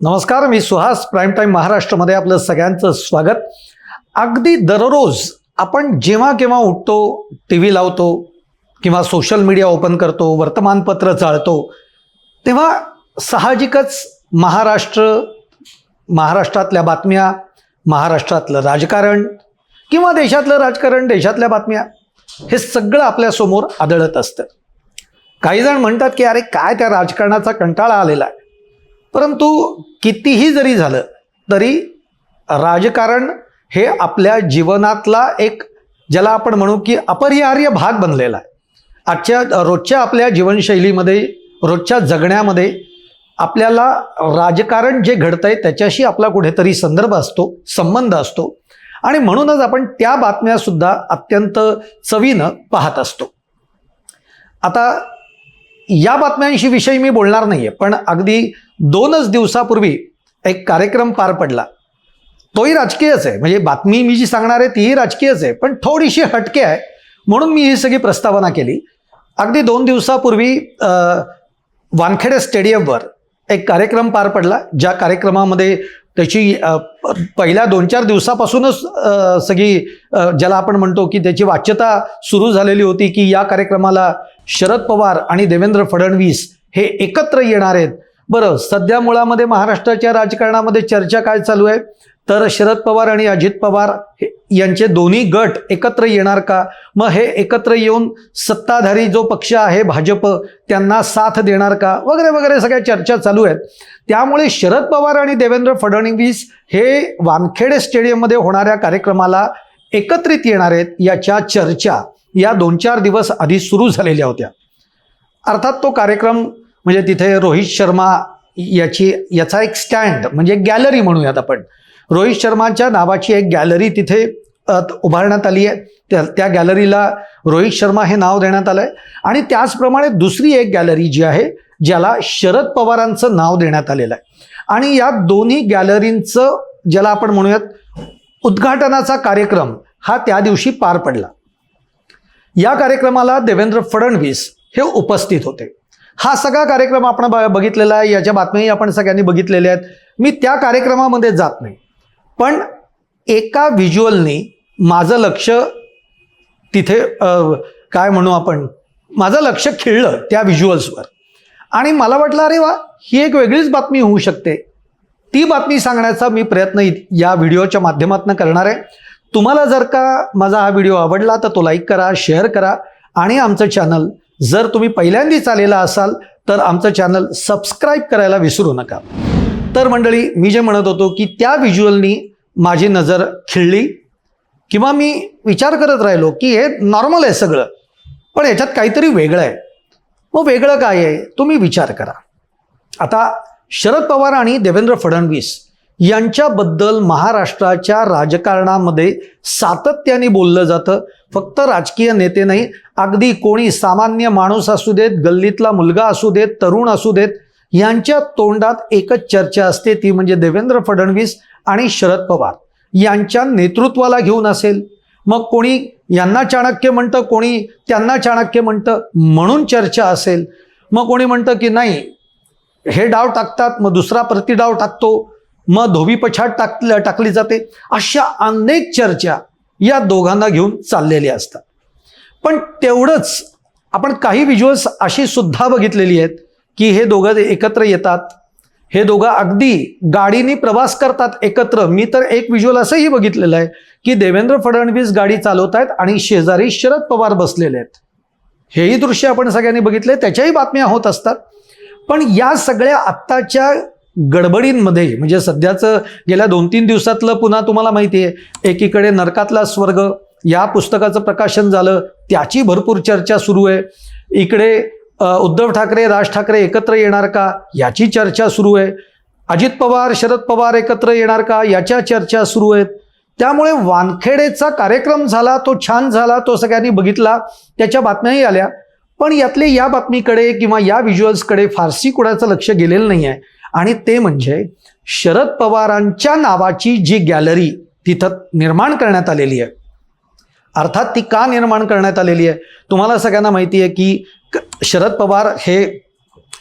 नमस्कार मी Suhas prime time महाराष्ट्रामध्ये आपलं सगळ्यांचं स्वागत. अगदी दररोज आपण जेव्हा केव्हा उठतो टी व्ही लावतो किंवा सोशल मीडिया ओपन करतो वर्तमानपत्र चाळतो तेव्हा साहजिकच महाराष्ट्र महाराष्ट्रातल्या बातम्या महाराष्ट्रातलं राजकारण किंवा देशातलं राजकारण देशातल्या बातम्या हे सगळं आपल्यासमोर आदळत असतं. काही जण म्हणतात की अरे काय त्या राजकारणाचा कंटाळा आलेला आहे? परंतु कितीही जरी झालं तरी राजकारण हे आपल्या जीवनातला एक ज्याला आपण म्हणू की अपरिहार्य भाग बनलेला आहे. आजच्या रोजच्या आपल्या जीवनशैलीमध्ये रोजच्या जगण्यामध्ये आपल्याला राजकारण जे घडतंय त्याच्याशी आपला कुठेतरी संदर्भ असतो संबंध असतो. आणि म्हणूनच आपण त्या बातम्यासुद्धा अत्यंत चवीनं पाहत असतो. आता या बातम्यांशी विषयी मी बोलणार नाही आहे पण अगदी दोनच दिवसापूर्वी एक कार्यक्रम पार पडला. तोही राजकीयच आहे. म्हणजे बातमी मी जी सांगणार आहे तीही राजकीयच आहे पण थोडीशी हटके आहे. म्हणून मी ही सगळी प्रस्तावना केली. अगदी दोन दिवसापूर्वी वानखेडे स्टेडियमवर एक कार्यक्रम पार पडला ज्या कार्यक्रमामध्ये त्याची पहिल्या दोन चार दिवसापासूनच सगळी ज्याला आपण म्हणतो की त्याची वाच्यता सुरू झालेली होती की या कार्यक्रमाला शरद पवार आणि देवेंद्र फडणवीस हे एकत्र येणार आहेत. बरं सध्या मुळामध्ये महाराष्ट्राच्या राजकारणामध्ये चर्चा काय चालू आहे? तर शरद पवार आणि अजित पवार हे- यांचे दोन्ही गट एकत्र येणार का? मग हे एकत्र येऊन सत्ताधारी जो पक्ष आहे भाजप त्यांना साथ देणार का? वगैरे वगैरे सगळ्या चर्चा चालू आहेत. त्यामुळे शरद पवार आणि देवेंद्र फडणवीस हे वानखेडे स्टेडियममध्ये होणाऱ्या कार्यक्रमाला एकत्रित येणार आहेत याच्या चर्चा. या दोन चार दिवस आधी सुरू झालेल्या होत्या. अर्थात तो कार्यक्रम म्हणजे तिथे रोहित शर्मा याची याचा एक स्टँड म्हणजे गॅलरी म्हणूयात आपण. रोहित शर्माच्या नावाची एक गॅलरी तिथे उभारण्यात आली आहे. त्या त्या गॅलरीला रोहित शर्मा हे नाव देण्यात आलं आहे आणि त्याचप्रमाणे दुसरी एक गॅलरी जी आहे ज्याला शरद पवारांचं नाव देण्यात आलेलं आहे. आणि या दोन्ही गॅलरींचं ज्याला आपण म्हणूयात उद्घाटनाचा कार्यक्रम हा त्या दिवशी पार पडला. या कार्यक्रमाला देवेंद्र फडणवीस हे उपस्थित होते. हा सगळा कार्यक्रम आपण ब- बघितलेला आहे याच्या बातम्याही आपण सगळ्यांनी बघितलेल्या आहेत. मी त्या कार्यक्रमामध्ये जात नाही. पण एका व्हिज्युअलनी माझं लक्ष तिथे काय म्हणू आपण माझं लक्ष खिळलं त्या व्हिज्युअल्सवर. आणि मला वाटलं अरे वा ही एक वेगळीच बातमी होऊ शकते. ती बातमी सांगण्याचा मी प्रयत्न इ- या व्हिडिओच्या माध्यमातून करणार आहे. तुम्हाला जर का माझा हा व्हिडिओ आवडला तर तो लाईक करा शेअर करा आणि आमचं चॅनल जर तुम्ही पहिल्यांदाच आलेला असाल तर आमचं चॅनल सबस्क्राईब करायला विसरू नका. तर मंडळी मी जे म्हणत होतो की त्या व्हिज्युअलनी माझी नजर खिळली किंवा मी विचार करत राहिलो की हे नॉर्मल आहे सगळं पण याच्यात काहीतरी वेगळं आहे. मग वेगळं काय आहे? तुम्ही विचार करा. आता शरद पवार आणि देवेंद्र फडणवीस यांच्याबद्दल महाराष्ट्राच्या राजकारणामध्ये सातत्याने बोललं जातं. फक्त राजकीय नेते नाही अगदी कोणी सामान्य माणूस असू देत गल्लीतला मुलगा असू देत तरुण असू देत यांच्या तोंडात एकच चर्चा असते ती म्हणजे देवेंद्र फडणवीस आणि शरद पवार. यांच्या नेतृत्वाला घेऊन असेल. मग कोणी यांना चाणक्य म्हणतं कोणी त्यांना चाणक्य म्हणतं म्हणून चर्चा असेल. मग कोणी म्हणतं की नाही हे डाव टाकतात मग दुसरा प्रतिडाव टाकतो. मग धोबी पछाड टाक टाकली जाते. अशा अनेक चर्चा या दोघांना घेऊन चाललेल्या असतात. पण तेवढंच आपण काही व्हिज्युअल्स अशी सुद्धा बघितलेली आहेत की हे दोघं एकत्र येतात हे दोघं अगदी गाडीने प्रवास करतात एकत्र. मी तर एक व्हिज्युअल असंही बघितलेलं आहे की देवेंद्र फडणवीस गाडी चालवत आहेत आणि शेजारी शरद पवार बसलेले आहेत. हेही दृश्य आपण सगळ्यांनी बघितले त्याच्याही बातम्या होत असतात. पण या सगळ्या आत्ताच्या गडबडींमध्ये म्हणजे सध्याचं गेल्या दोन तीन दिवसातलं पुन्हा तुम्हाला माहिती आहे एकीकडे नरकातला स्वर्ग या पुस्तकाचं प्रकाशन झालं त्याची भरपूर चर्चा सुरू आहे. इकडे उद्धव ठाकरे राज ठाकरे एकत्र येणार का याची चर्चा सुरू आहे. अजित पवार शरद पवार एकत्र येणार का याच्या चर्चा सुरू आहेत. त्यामुळे वानखेडेचा कार्यक्रम झाला तो छान झाला तो सगळ्यांनी बघितला त्याच्या बातम्याही आल्या. पण यातले या बातमीकडे किंवा या व्हिज्युअल्सकडे फारसी कुणाचं लक्ष गेलेलं नाही आहे आणि ते म्हणजे शरद पवारांच्या नावाची जी गॅलरी तिथं निर्माण करण्यात आलेली आहे. अर्थात ती का निर्माण करण्यात आलेली आहे? तुम्हाला सगळ्यांना माहिती आहे की क- शरद पवार हे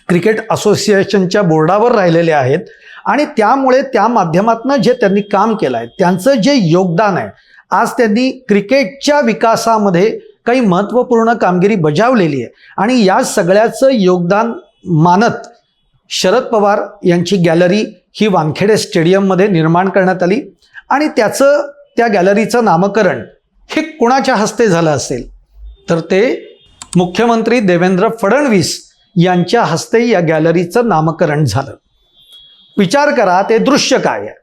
क्रिकेट असोसिएशनच्या बोर्डावर राहिलेले आहेत आणि त्यामुळे त्या माध्यमातून जे त्यांनी काम केलं आहे त्यांचं जे योगदान आहे आज त्यांनी क्रिकेटच्या विकासामध्ये काही महत्त्वपूर्ण कामगिरी बजावलेली आहे. आणि या सगळ्याचं योगदान मानत शरद पवार यांची गॅलरी ही वानखेडे स्टेडियममध्ये निर्माण करण्यात आली आणि त्याचं त्या गॅलरीचं नामकरण हे कुणाच्या हस्ते झालं असेल? तर ते मुख्यमंत्री देवेंद्र फडणवीस यांच्या हस्ते या गॅलरीचं नामकरण झालं. विचार करा ते दृश्य काय आहे?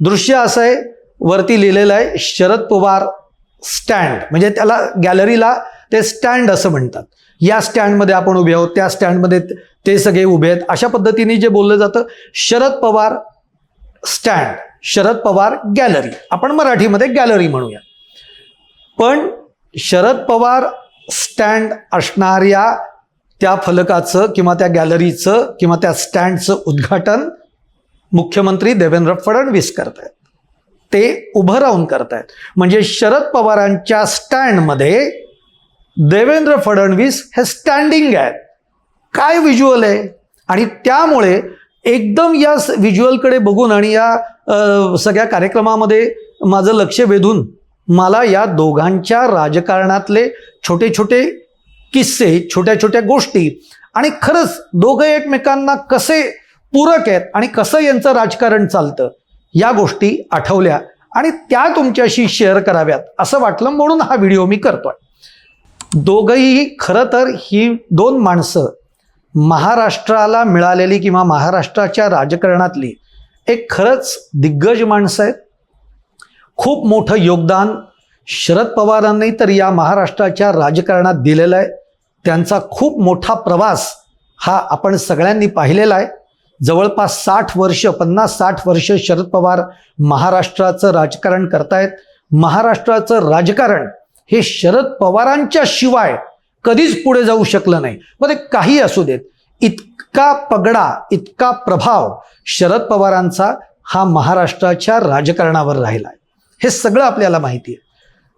दृश्य असं आहे वरती लिहिलेलं आहे शरद पवार स्टँड. म्हणजे त्याला गॅलरीला ते स्टँड असं म्हणतात. या स्टँडमध्ये आपण उभे आहोत त्या स्टँडमध्ये ते सगळे उभे आहेत. अशा पद्धतीने जे बोललं जातं शरद पवार स्टँड शरद पवार गॅलरी. आपण मराठीमध्ये गॅलरी म्हणूया. पण शरद पवार स्टँड असणाऱ्या त्या फलकाचं किंवा त्या गॅलरीचं किंवा त्या स्टँडचं उद्घाटन मुख्यमंत्री देवेंद्र फडणवीस करतायत. ते उभं राहून करतायत. म्हणजे शरद पवारांच्या स्टँडमध्ये देवेंद्र फडणवीस हे स्टँडिंग आहेत. काय व्हिज्युअल आहे? आणि त्यामुळे एकदम या व्हिज्युअलकडे बघून आणि या सगळ्या कार्यक्रमामध्ये माझं लक्ष वेधून मला या दोघांच्या राजकारणातले छोटे छोटे किस्से छोट्या छोट्या गोष्टी आणि खरंच दोघं एकमेकांना कसे पूरक आहेत आणि कसं यांचं राजकारण चालतं या गोष्टी आठवल्या आणि त्या तुमच्याशी शेअर कराव्यात असं वाटलं म्हणून हा व्हिडिओ मी करतोय. दोघंही खरं तर ही दोन माणसं महाराष्ट्राला मिळालेली किंवा महाराष्ट्राच्या राजकारणातली एक खरंच दिग्गज माणसं आहेत. खूप मोठं योगदान शरद पवारांनी तर या महाराष्ट्राच्या राजकारणात दिलेलं आहे. त्यांचा खूप मोठा प्रवास हा आपण सगळ्यांनी पाहिलेला आहे. जवळपास साठ वर्ष पन्नास साठ वर्ष शरद पवार महाराष्ट्राचं राजकारण करतायत. महाराष्ट्राचं राजकारण हे शरद पवारांच्या शिवाय कधीच पुढे जाऊ शकलं नाही. मग ते काही असू देत. इतका पगडा इतका प्रभाव शरद पवारांचा हा महाराष्ट्राच्या राजकारणावर राहिला आहे. हे सगळं आपल्याला माहिती आहे.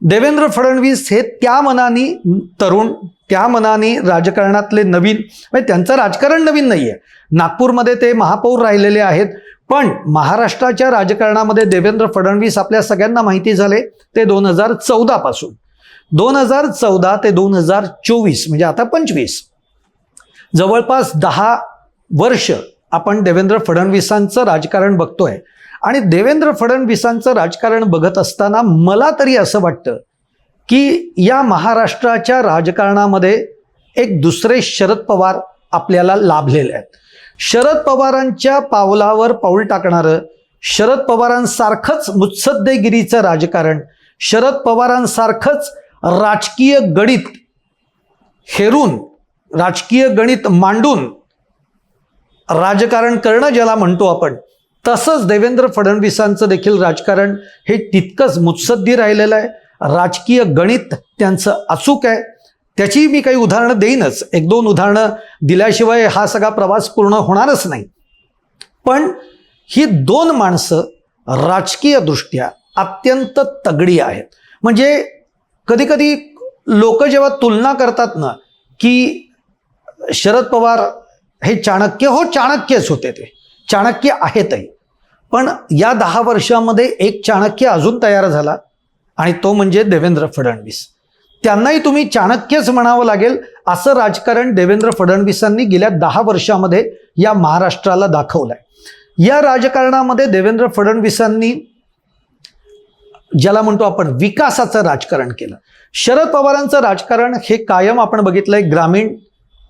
देवेंद्र फडणवीस हे त्या मनाने तरुण त्या मनाने राजकारणातले नवीन म्हणजे त्यांचं राजकारण नवीन नाही आहे नागपूरमध्ये ते महापौर राहिलेले आहेत पण महाराष्ट्राच्या राजकारणामध्ये देवेंद्र फडणवीस आपल्या सगळ्यांना माहिती झाले ते दोन हजार चौदापासून दोन हजार चौदा ते दोन हजार चोवीस म्हणजे आता पंचवीस. जवळपास दहा वर्ष आपण देवेंद्र फडणवीसांचं राजकारण बघतोय. आणि देवेंद्र फडणवीसांचं राजकारण बघत असताना मला तरी असं वाटतं की या महाराष्ट्राच्या राजकारणामध्ये एक दुसरे शरद पवार आपल्याला लाभलेले आहेत. शरद पवारांच्या पावलावर पाऊल टाकणारं शरद पवारांसारखंच मुत्सद्देगिरीचं राजकारण शरद पवारांसारखंच राजकीय गणित हेरून राजकीय गणित मांडून राजकारण करणं ज्याला म्हणतो आपण तसंच देवेंद्र फडणवीसांचं देखील राजकारण हे तितकंच मुत्सद्दी राहिलेलं आहे. राजकीय गणित त्यांचं अचूक आहे. त्याची मी काही उदाहरणं देईनच. एक दोन उदाहरणं दिल्याशिवाय हा सगळा प्रवास पूर्ण होणारच नाही. पण ही दोन माणसं राजकीयदृष्ट्या अत्यंत तगडी आहेत. म्हणजे कधीकधी लोक जेव्हा तुलना करतात ना की शरद पवार हे चाणक्य हो चाणक्यच होते ते. चाणक्य आहेतही. पण या दहा वर्षामध्ये एक चाणक्य अजून तयार झाला आणि तो म्हणजे देवेंद्र फडणवीस. त्यांनाही तुम्ही चाणक्यच म्हणावं लागेल असं राजकारण देवेंद्र फडणवीसांनी गेल्या दहा वर्षामध्ये या महाराष्ट्राला दाखवलं आहे या राजकारणामध्ये देवेंद्र फडणवीसांनी ज्याला म्हणतो आपण विकासाचं राजकारण केलं. शरद पवारांचं राजकारण हे कायम आपण बघितलंय ग्रामीण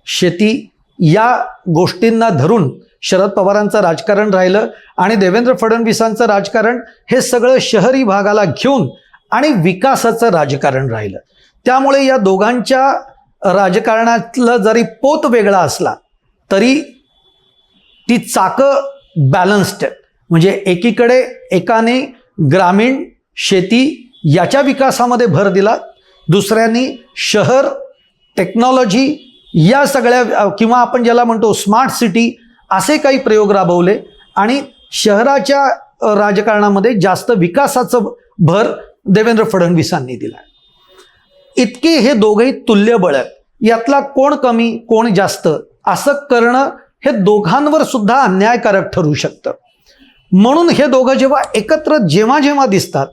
शेती या गोष्टींना धरून शरद पवारांचं राजकारण राहिलं आणि देवेंद्र फडणवीसांचं राजकारण हे सगळं शहरी भागाला घेऊन आणि विकासाचं राजकारण राहिलं. त्यामुळे या दोघांच्या राजकारणातलं जरी पोत वेगळा असला तरी ती चाकं बॅलन्स्ड म्हणजे एकीकडे एकाने ग्रामीण शेती याच्या विकासामध्ये भर दिला. दुसऱ्यांनी शहर टेक्नॉलॉजी या सगळ्या किंवा आपण ज्याला म्हणतो स्मार्ट सिटी असे काही प्रयोग राबवले आणि शहराच्या राजकारणामध्ये जास्त विकासाचं भर देवेंद्र फडणवीसांनी दिला. इतके हे दोघंही तुल्यबळ आहेत. यातला कोण कमी कोण जास्त असं करणं हे दोघांवर सुद्धा अन्यायकारक ठरू शकतं. म्हणून हे दोघं जेव्हा एकत्र जेव्हा जेव्हा दिसतात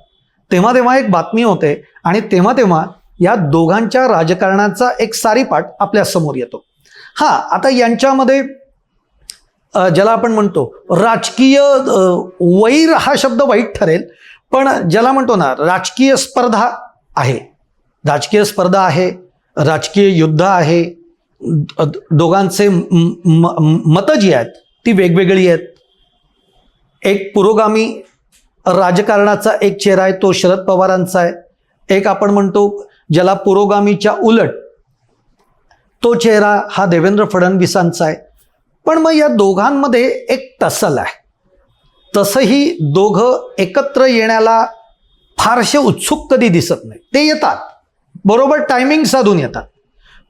तेव्हा तेव्हा एक बातमी होते आणि तेव्हा तेव्हा या दोघांच्या राजकारणाचा एक सारीपाट आपल्यासमोर येतो. हा आता यांच्यामध्ये ज्याला आपण म्हणतो राजकीय वैर हा शब्द वाईट ठरेल पण ज्याला म्हणतो ना राजकीय स्पर्धा आहे. राजकीय स्पर्धा आहे राजकीय युद्ध आहे दोघांचे म- मतं जी आहेत ती वेगवेगळी आहेत. एक पुरोगामी राजकारणाचा एक चेहरा आहे तो शरद पवारांचा आहे. एक आपण म्हणतो ज्याला पुरोगामीच्या उलट तो चेहरा हा देवेंद्र फडणवीसांचा आहे. पण मग या दोघांमध्ये एक टसल आहे. तसंही दोघं एकत्र येण्याला फारसे उत्सुक कधी दिसत नाही. ते येतात. बरोबर टायमिंग साधून येतात.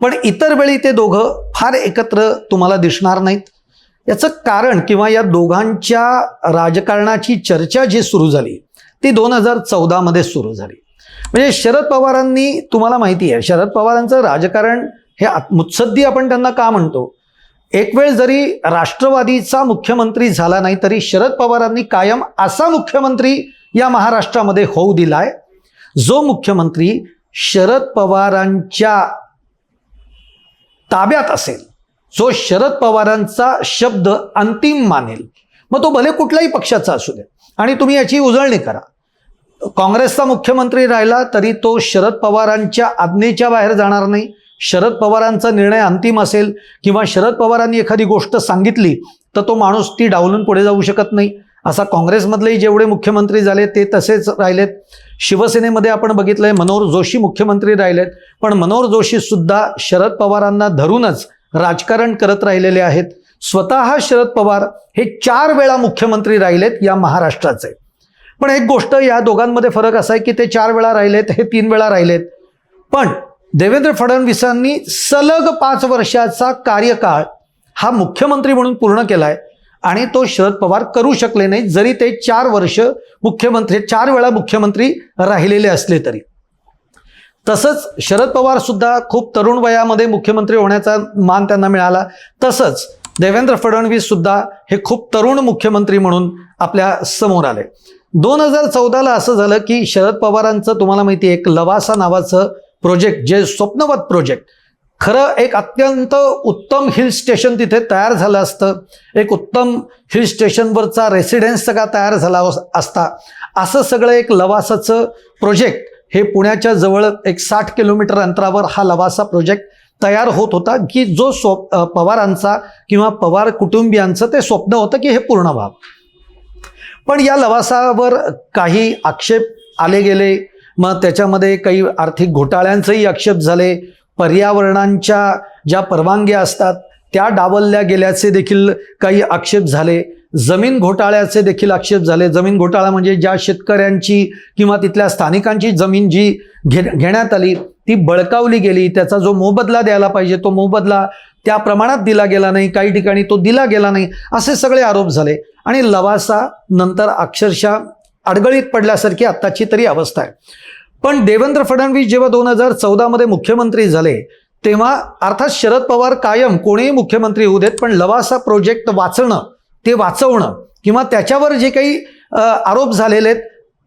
पण इतर वेळी ते दोघं फार एकत्र तुम्हाला दिसणार नाहीत. याचं कारण किंवा या दोघांच्या राजकारणाची चर्चा जी सुरू झाली ती दोन हजार चौदामध्ये सुरू झाली. म्हणजे शरद पवारांनी तुम्हाला माहिती आहे शरद पवारांचं राजकारण हे मुत्सद्दी आपण त्यांना का म्हणतो? एक वेळ जरी राष्ट्रवादीचा मुख्यमंत्री झाला नाही तरी शरद पवारांनी कायम असा मुख्यमंत्री या महाराष्ट्रामध्ये होऊ दिलाय जो मुख्यमंत्री शरद पवारांच्या ताब्यात असेल. जो शरद पवारांचा शब्द अंतिम मानेल. मग तो भले कुठल्याही पक्षाचा असू दे. आणि तुम्ही याची उजळणी करा. काँग्रेसचा मुख्यमंत्री राहिला तरी तो शरद पवारांच्या आज्ञेच्या बाहेर जाणार नाही. शरद पवारांचा निर्णय अंतिम असेल किंवा शरद पवारांनी एखादी गोष्ट सांगितली तर तो माणूस ती डावलून पुढे जाऊ शकत नाही. असा काँग्रेसमधलेही जेवढे मुख्यमंत्री झाले ते तसेच राहिलेत. शिवसेनेमध्ये आपण बघितलंय मनोहर जोशी मुख्यमंत्री राहिलेत. पण मनोहर जोशी सुद्धा शरद पवारांना धरूनच राजकारण करत राहिलेले आहेत. स्वतः शरद पवार हे चार वेळा मुख्यमंत्री राहिलेत या महाराष्ट्राचे. पण एक गोष्ट या दोघांमध्ये फरक असा आहे की ते चार वेळा राहिलेत हे तीन वेळा राहिलेत. पण देवेंद्र फडणवीसांनी सलग पाच वर्षाचा कार्यकाळ हा मुख्यमंत्री म्हणून पूर्ण केलाय आणि तो शरद पवार करू शकले नाही जरी ते चार वर्ष मुख्यमंत्री चार वेळा मुख्यमंत्री राहिलेले असले तरी. तसंच शरद पवार सुद्धा खूप तरुण वयामध्ये मुख्यमंत्री होण्याचा मान त्यांना मिळाला. तसंच देवेंद्र फडणवीस सुद्धा हे खूप तरुण मुख्यमंत्री म्हणून आपल्यासमोर आले. दोन हजार चौदाला असं झालं की शरद पवारांचं तुम्हाला माहिती आहे एक लवासा नावाचं प्रोजेक्ट जे स्वप्नवत प्रोजेक्ट खरं एक अत्यंत उत्तम हिल स्टेशन तिथे तयार झालं असतं. एक उत्तम हिल स्टेशनवरचा रेसिडेन्स सगळा तयार झाला असता. असं सगळं एक लवासाचं प्रोजेक्ट हे पुण्याच्या जवळ एक साठ किलोमीटर अंतरावर हा लवासा प्रोजेक्ट तयार होत होता की जो स्व पवारांचा किंवा पवार कुटुंबियांचं ते स्वप्न होतं की हे पूर्ण व्हावं. पण या लवासावर काही आक्षेप आले गेले मग त्याच्यामध्ये काही आर्थिक घोटाळ्यांचेही आक्षेप झाले पर्यावरणांच्या ज्या परवानग्या असतात त्या डावलल्या गेल्याचे देखील काही आक्षेप झाले. जमीन घोटाळ्याचे देखील आक्षेप झाले. जमीन घोटाळा म्हणजे ज्या शेतकऱ्यांची किंवा तिथल्या स्थानिकांची जमीन जी घे घेण्यात आली ती बळकावली गेली. त्याचा जो मोबदला द्यायला पाहिजे तो मोबदला त्या प्रमाणात दिला गेला नाही. काही ठिकाणी तो दिला गेला नाही. असे सगळे आरोप झाले. आणि लवासा नंतर अक्षरशः अडगळीत पडल्यासारखी आत्ताची तरी अवस्था आहे. पण देवेंद्र फडणवीस जेव्हा दोन हजार चौदामध्ये मुख्यमंत्री झाले तेव्हा अर्थात शरद पवार कायम कोणीही मुख्यमंत्री होऊ देत पण लवासा प्रोजेक्ट वाचणं ते वाचवणं किंवा त्याच्यावर जे काही आरोप झालेले आहेत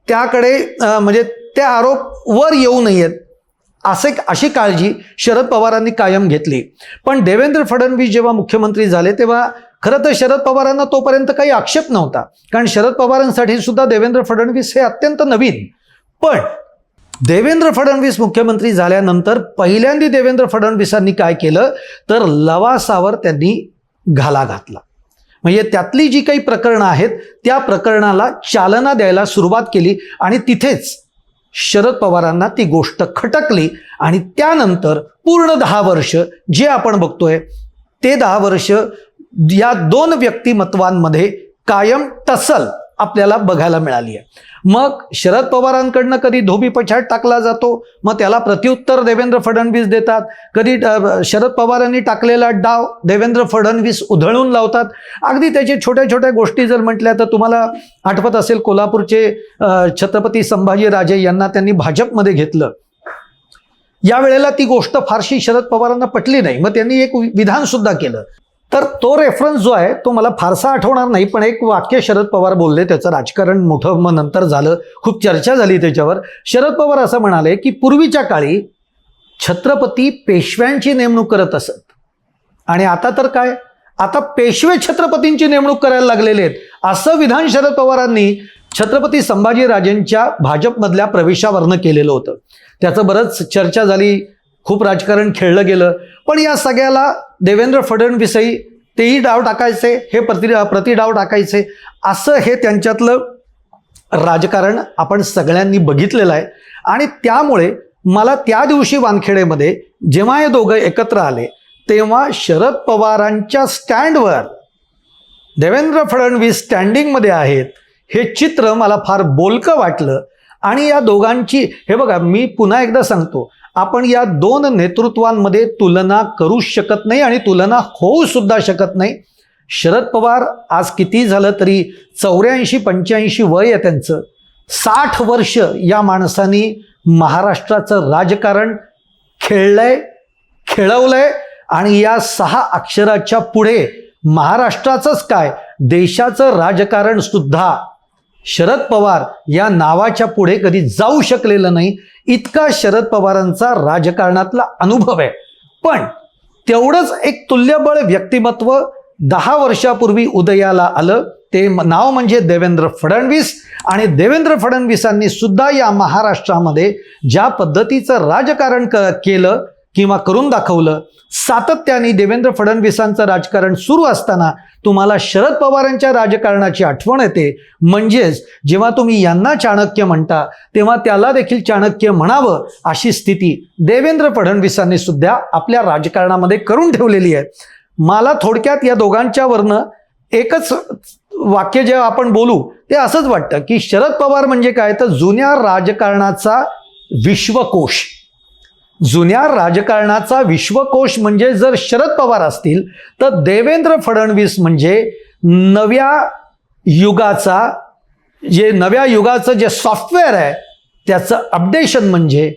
त्याकडे म्हणजे त्या आरोप वर येऊ नयेत असे अशी काळजी शरद पवारांनी कायम घेतली. पण देवेंद्र फडणवीस जेव्हा मुख्यमंत्री झाले तेव्हा खरं तर शरद पवारांना तोपर्यंत काही आक्षेप नव्हता. कारण शरद पवारांसाठी सुद्धा देवेंद्र फडणवीस हे अत्यंत नवीन. पण देवेंद्र फडणवीस मुख्यमंत्री झाल्यानंतर पहिल्यांदा देवेंद्र फडणवीसांनी काय केलं तर लवासावर त्यांनी घाला घातला. म्हणजे त्यातली जी काही प्रकरणं आहेत त्या प्रकरणाला चालना द्यायला सुरुवात केली आणि तिथेच शरद पवारांना ती गोष्ट खटकली आणि त्यानंतर पूर्ण दहा वर्ष जे आपण बघतोय ते दहा वर्ष या दोन व्यक्तिमत्वांमध्ये कायम टसल. आपल्याला बघायला मिळाली आहे. मग शरद पवारांकडनं कधी धोबी पछाड टाकला जातो? मग त्याला प्रत्युत्तर देवेंद्र फडणवीस देतात. कधी शरद पवारांनी टाकलेला डाव देवेंद्र फडणवीस उधळून लावतात. अगदी त्याचे छोट्या छोट्या गोष्टी जर म्हटल्या तर तुम्हाला आठवत असेल कोल्हापूरचे छत्रपती संभाजीराजे यांना त्यांनी भाजपमध्ये घेतलं. या वेळेला ती गोष्ट फारशी शरद पवारांना पटली नाही. मग त्यांनी एक विधान सुद्धा केलं. तर तो रेफरन्स जो आहे तो मला फारसा आठवणार नाही पण एक वाक्य शरद पवार बोलले त्याचं राजकारण मोठं मग नंतर झालं खूप चर्चा झाली त्याच्यावर. शरद पवार असं म्हणाले की पूर्वीच्या काळी छत्रपती पेशव्यांची नेमणूक करत असत. आणि आता तर काय? आता पेशवे छत्रपतींची नेमणूक करायला लागलेले आहेत. असं विधान शरद पवारांनी छत्रपती संभाजीराजेंच्या भाजपमधल्या प्रवेशावरनं केलेलं होतं. त्याचं बरंच चर्चा झाली खूप राजकारण खेळलं गेलं. पण या सगळ्याला देवेंद्र फडणवीसही तेही डाव टाकायचे हे प्रति प्रतिडाव टाकायचे. असं हे त्यांच्यातलं राजकारण आपण सगळ्यांनी बघितलेलं आहे. आणि त्यामुळे मला त्या दिवशी वानखेडेमध्ये जेव्हा हे दोघं एकत्र आले तेव्हा शरद पवारांच्या स्टँडवर देवेंद्र फडणवीस स्टँडिंगमध्ये आहेत हे चित्र मला फार बोलकं वाटलं. आणि या दोघांची हे बघा मी पुन्हा एकदा सांगतो. आपण या दोन नेतृत्वांमध्ये तुलना करू शकत नाही आणि तुलना होऊ सुद्धा शकत नाही. शरद पवार आज किती झालं तरी चौऱ्याऐंशी पंच्याऐंशी वय आहे त्यांचं. साठ वर्ष या माणसानी महाराष्ट्राचं राजकारण खेळलंय खेळवलंय आणि या सहा अक्षराच्या पुढे महाराष्ट्राचंच काय? देशाचं राजकारण सुद्धा शरद पवार या नावाच्या पुढे कधी जाऊ शकलेलं नाही इतका शरद पवारांचा राजकारणातला अनुभव आहे. पण तेवढंच एक तुल्यबळ व्यक्तिमत्व दहा वर्षापूर्वी उदयाला आलं. ते नाव म्हणजे देवेंद्र फडणवीस आणि देवेंद्र फडणवीसांनी सुद्धा या महाराष्ट्रामध्ये ज्या पद्धतीचं राजकारण क केलं किंवा करून दाखवलं सातत्याने देवेंद्र फडणवीसांचं राजकारण सुरू असताना तुम्हाला शरद पवारांच्या राजकारणाची आठवण येते. म्हणजेच जेव्हा तुम्ही यांना चाणक्य म्हणता तेव्हा त्याला देखील चाणक्य म्हणावं अशी स्थिती देवेंद्र फडणवीसांनी सुद्धा आपल्या राजकारणामध्ये करून ठेवलेली आहे. मला थोडक्यात या दोघांच्यावरनं एकच वाक्य जे आपण बोलू ते असंच वाटतं की शरद पवार म्हणजे काय? तर जुन्या राजकारणाचा विश्वकोश. जुन्या राजकारणाचा विश्वकोश म्हणजे जर शरद पवार असतील तर देवेंद्र फडणवीस म्हणजे नव्या युगाचा जे नव्या युगाचं जे सॉफ्टवेअर आहे त्याचं अपडेशन म्हणजे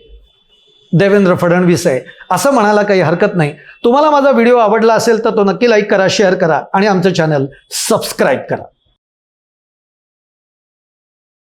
देवेंद्र फडणवीस आहे. असं म्हणायला काही हरकत नाही. तुम्हाला माझा व्हिडिओ आवडला असेल तर तो नक्की लाईक करा शेअर करा आणि आमचं चॅनल सबस्क्राईब करा.